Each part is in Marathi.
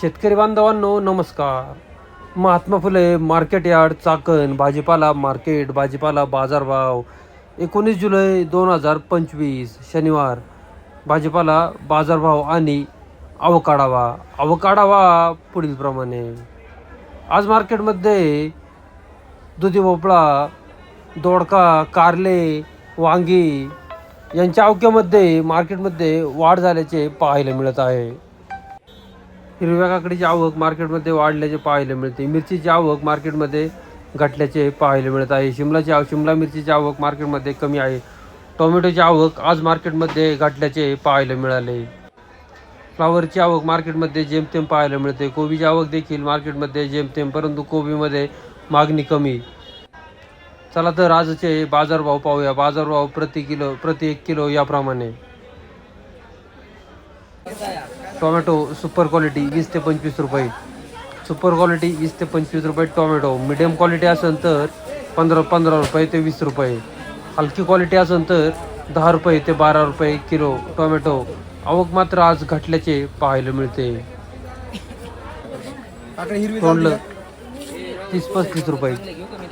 शेतकरी बांधवांनो नमस्कार. महात्मा फुले मार्केट यार्ड चाकण भाजीपाला मार्केट भाजीपाला बाजारभाव. एकोणीस जुलै दोन हजार पंचवीस शनिवार. भाजीपाला बाजारभाव आणि अवकाढावा. अवकाढावा पुढीलप्रमाणे. आज मार्केटमध्ये दुधी भोपळा दोडका कारले वांगी यांच्या अवक्यामध्ये मार्केटमध्ये वाढ झाल्याचे पाहायला मिळत आहे. हिरव्या काकडीची आवक मार्केटमध्ये वाढल्याचे पाहायला मिळते. मिरचीची आवक मार्केटमध्ये घटल्याचे पाहायला मिळत आहे. शिमलाची आव शिमला मिरचीची आवक मार्केटमध्ये कमी आहे. टोमॅटोची आवक आज मार्केटमध्ये घटल्याचे पाहायला मिळाले. फ्लावरची आवक मार्केटमध्ये जेमतेम पाहायला मिळते. कोबीची आवक देखील मार्केटमध्ये जेमतेम परंतु कोबीमध्ये मागणी कमी. चला तर आजचे बाजारभाव पाहूया. बाजारभाव प्रति किलो प्रति एक किलो याप्रमाणे. टोमॅटो सुपर क्वालिटी वीस ते पंचवीस रुपये. सुपर क्वालिटी वीस ते पंचवीस रुपये टोमॅटो. मिडियम क्वालिटी असेल तर पंधरा पंधरा रुपये ते वीस रुपये. हलकी क्वालिटी असेल तर दहा रुपये ते बारा रुपये किलो टोमॅटो. आवक मात्र आज घटल्याचे पाहायला मिळते. तोंडलं तीस पस्तीस रुपये.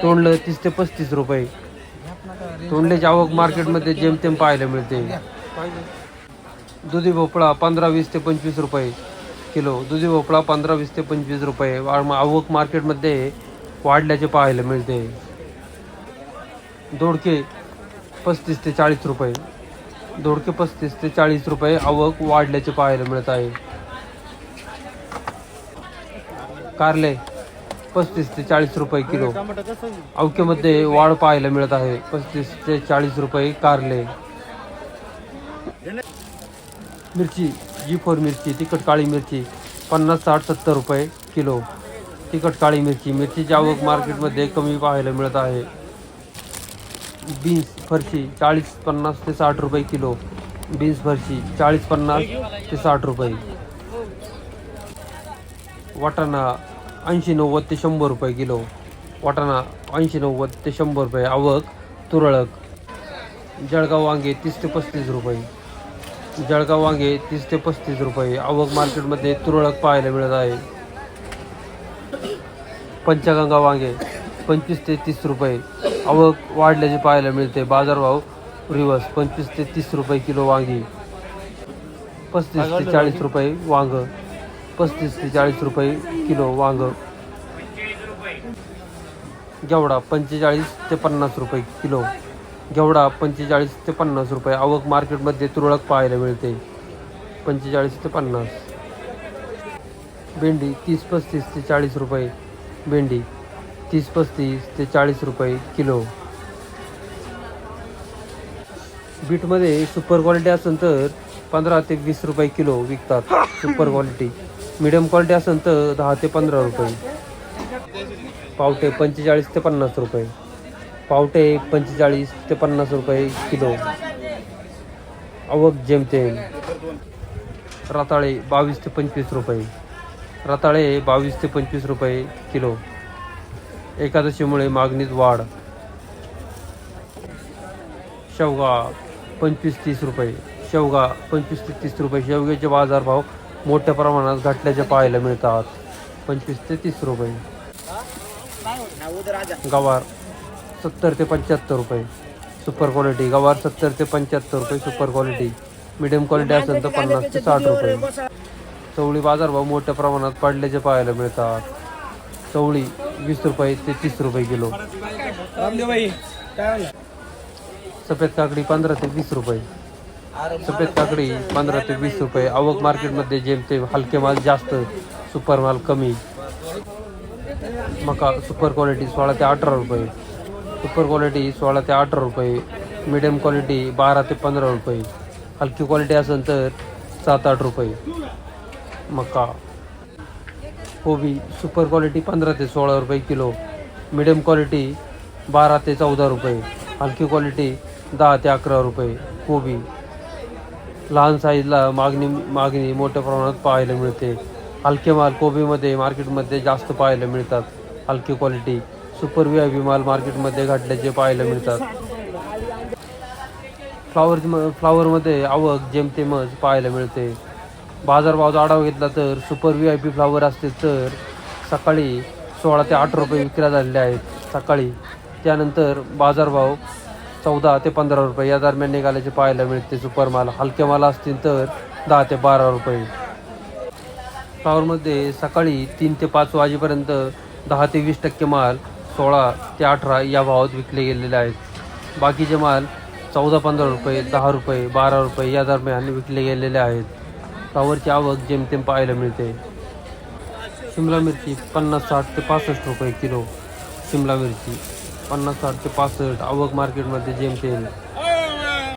तोंडलं तीस ते पस्तीस रुपये. तोंडल्याची आवक मार्केटमध्ये जेमतेम पाहायला मिळते. दुधी भोपळा पंधरा वीस ते पंचवीस रुपये किलो. दुधी भोपळा पंधरा वीस ते पंचवीस रुपये. आवक मार्केटमध्ये वाढल्याचे पाहायला मिळते. दोडके पस्तीस ते चाळीस रुपये. दोडके पस्तीस ते चाळीस रुपये आवक वाढल्याचे पाहायला मिळत आहे. कारले पस्तीस ते चाळीस रुपये किलो. अवकेमध्ये वाढ पाहायला मिळत आहे. पस्तीस ते चाळीस रुपये कारले. मिरची, जी फोर मिरची, तिखट काळी मिरची, पन्नास, साठ, सत्तर रुपये किलो. तिखट काळी मिरची मिरचीची आवक मार्केट मार्केटमध्ये कमी पाहायला मिळत आहे. बीन्स फरशी, चाळीस, पन्नास ते साठ रुपये किलो. बीन्स फरशी, चाळीस, पन्नास ते साठ रुपये. वाटाणा, ऐंशी, नव्वद ते शंभर रुपये किलो. वाटाणा, ऐंशी, नव्वद ते शंभर रुपये. आवक, तुरळक. जळगाव वांगे, तीस ते पस्तीस रुपये. जळगाव वांगे तीस ते पस्तीस रुपये. आवक मार्केटमध्ये तुरळक पाहायला मिळत आहे. पंचगंगा वांगे पंचवीस ते तीस रुपये. आवक वाढल्याचे पाहायला मिळते. बाजारभाव रिवर्स पंचवीस ते तीस रुपये किलो वांगी. पस्तीस ते चाळीस रुपये वांग. पस्तीस ते चाळीस रुपये किलो वांग. गेवडा पंचेचाळीस ते पन्नास रुपये किलो. जेवढा पंचेचाळीस ते पन्नास रुपये. आवक मार्केटमध्ये तुरळक पाहायला मिळते. पंचेचाळीस ते पन्नास. भेंडी तीस पस्तीस ते चाळीस रुपये. भेंडी तीस पस्तीस ते चाळीस रुपये किलो. बीटमध्ये सुपर क्वालिटी असेल तर पंधरा ते वीस रुपये किलो विकतात सुपर क्वालिटी. मिडियम क्वालिटी असेल तर दहा ते पंधरा रुपये. पावटे पंचेचाळीस ते पन्नास रुपये. पावटे पंचेचाळीस ते पन्नास रुपये किलो. आवक जेमतेम. रताळे बावीस ते पंचवीस रुपये. रताळे बावीस ते पंचवीस रुपये किलो. एकादशीमुळे मागणीत वाढ. शेवगा पंचवीस तीस रुपये. शेवगा पंचवीस ते तीस रुपये. शेवग्याचे बाजारभाव मोठ्या प्रमाणात घटल्याचे पाहायला मिळतात. पंचवीस ते तीस रुपये. गवार सत्तर ते पंच्याहत्तर रुपये. सुपर क्वालिटी गवार सत्तर ते पंच्याहत्तर रुपये सुपर क्वालिटी मिडियम क्वालिटी असेल तर पन्नास ते साठ रुपये. चवळी बाजारभाव मोठ्या प्रमाणात पडल्याचे पाहायला मिळतात. चवळी वीस रुपये ते तीस रुपये किलो. सफेद काकडी पंधरा ते वीस रुपये. सफेद काकडी पंधरा ते वीस रुपये. आवक मार्केटमध्ये जेमतेम हलके माल जास्त सुपर माल कमी. मका सुपर क्वालिटी सोळा ते अठरा रुपये. सुपर क्वालिटी सोळा ते अठरा रुपये मिडियम क्वालिटी बारा ते पंधरा रुपये हलकी क्वालिटी असेल तर सात आठ रुपये. मका. कोबी सुपर क्वालिटी पंधरा ते सोळा रुपये किलो मिडियम क्वालिटी बारा ते चौदा रुपये हलकी क्वालिटी दहा ते अकरा रुपये कोबी. लहान साईजला मागणी मागणी मोठ्या प्रमाणात पाहायला मिळते. हलके माल कोबीमध्ये मार्केटमध्ये जास्त पाहायला मिळतात. हलकी quality super V I P माल मार्केटमध्ये घातल्याचे पाहायला मिळतात. फ्लावर फ्लावरमध्ये आवक जेमतेमच पाहायला मिळते. बाजारभावाचा आढावा घेतला तर super V I P flower असते तर सकाळी सोळा ते आठ रुपये विक्री झालेले आहेत. सकाळी त्यानंतर बाजारभाव चौदा ते पंधरा रुपये. या दरम्यान निघाल्याचे पाहायला मिळते सुपर माल. हलके माल असतील तर दहा ते बारा रुपये. फ्लावरमध्ये सकाळी तीन ते पाच वाजेपर्यंत दहा ते वीस टक्के माल सोळा ते अठरा या भावात विकले गेलेले आहेत. बाकीचे माल चौदा पंधरा रुपये दहा रुपये बारा रुपये या दरम्यान विकले गेलेले आहेत. फ्लावरची आवक जेमतेम पाहायला मिळते. शिमला मिरची पन्नास साठ ते पासष्ट रुपये किलो. शिमला मिरची पन्नास साठ ते पासष्ट आवक मार्केटमध्ये जेमतेम